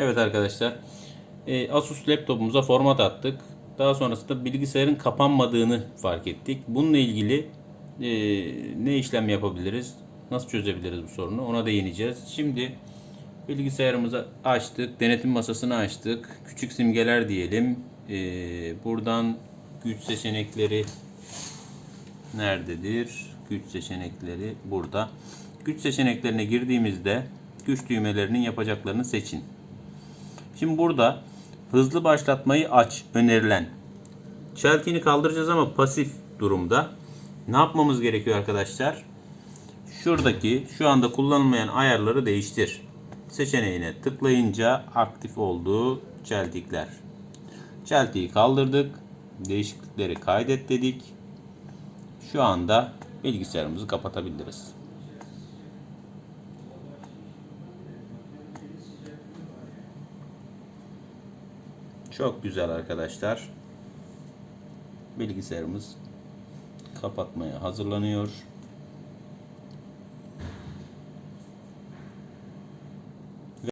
Evet arkadaşlar. e, Asus laptopumuza format attık. Daha sonrasında bilgisayarın kapanmadığını fark ettik. Bununla ilgili e, ne işlem yapabiliriz? Nasıl çözebiliriz bu sorunu? Ona değineceğiz. Şimdi bilgisayarımızı açtık. Denetim masasını açtık. Küçük simgeler diyelim. E, buradan güç seçenekleri nerededir? Güç seçenekleri burada. Güç seçeneklerine girdiğimizde güç düğmelerinin yapacaklarını seçin. Şimdi burada hızlı başlatmayı aç önerilen. Çeltiğini kaldıracağız ama pasif durumda. Ne yapmamız gerekiyor arkadaşlar? Şuradaki şu anda kullanılmayan ayarları değiştir. Seçeneğine tıklayınca aktif olduğu çeltikler. Çeltiği kaldırdık. Değişiklikleri kaydet dedik. Şu anda bilgisayarımızı kapatabiliriz. Çok güzel arkadaşlar. Bilgisayarımız kapatmaya hazırlanıyor.